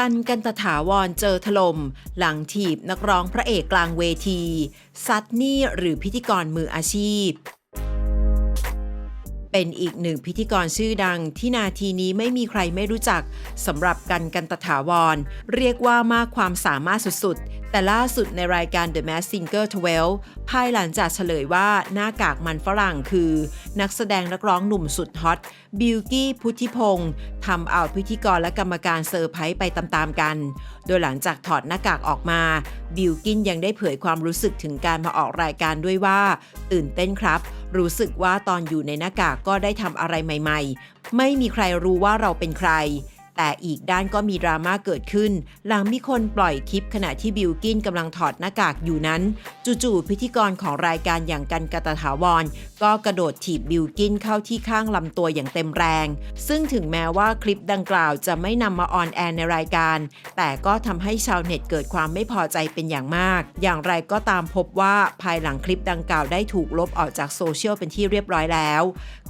กันกันตถาวรเจอถล่มหลังถีบนักร้องพระเอกกลางเวทีซัดนี่หรือพิธีกรมืออาชีพ เป็นอีกหนึ่งพิธีกรชื่อดังที่นาทีนี้ไม่มีใครไม่รู้จักสำหรับกันกันตถาวร เรียกว่ามากความสามารถสุดๆ แต่ล่าสุดในรายการ The Mask Singer 12 ภายหลังจากเฉลยว่าหน้ากากมันฝรั่งคือ นักแสดงนักร้องหนุ่มสุดฮอต บิลกี้พุทธิพงศ์ทำเอาพิธีกรและกรรมการเซอร์ไพรส์ไปตามๆกัน โดยหลังจากถอดหน้ากากออกมา บิลกินยังได้เผยความรู้สึกถึงการมาออกรายการด้วยว่า ตื่นเต้นครับ รู้สึกว่าตอนอยู่ในหน้ากากก็ได้ทำอะไรใหม่ ๆ ไม่มีใครรู้ว่าเราเป็นใคร แต่อีกด้านก็มีดราม่าเกิดขึ้น หลังมีคนปล่อยคลิปขณะที่บิลกินกำลังถอดหน้ากากอยู่นั้น จู่ๆพิธีกรของรายการอย่างกันกตถาวร ก็กระโดดถีบบิลกินเข้าที่ข้างลำตัวอย่างเต็มแรง ซึ่งถึงแม้ว่าคลิปดังกล่าวจะไม่นำมาออนแอร์ในรายการ แต่ก็ทำให้ชาวเน็ตเกิดความไม่พอใจเป็นอย่างมาก อย่างไรก็ตามพบว่าภายหลังคลิปดังกล่าวได้ถูกลบออกจากโซเชียลเป็นที่เรียบร้อยแล้ว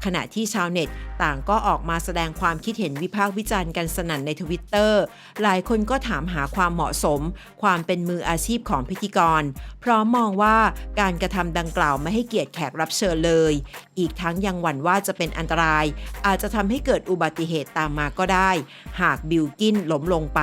ขณะที่ชาวเน็ตต่างก็ออกมาแสดงความคิดเห็นวิพากษ์วิจารณ์กันสนั่นในทวิตเตอร์หลายคนก็ถามหาความเหมาะสม ความเป็นมืออาชีพของพิธีกร พร้อมมองว่าการกระทำดังกล่าวไม่ให้เกียรติแขกรับเชิญเลย อีกทั้งยังหวั่นว่าจะเป็นอันตราย อาจจะทำให้เกิดอุบัติเหตุตามมาก็ได้ หากบิลกินล้มลงไป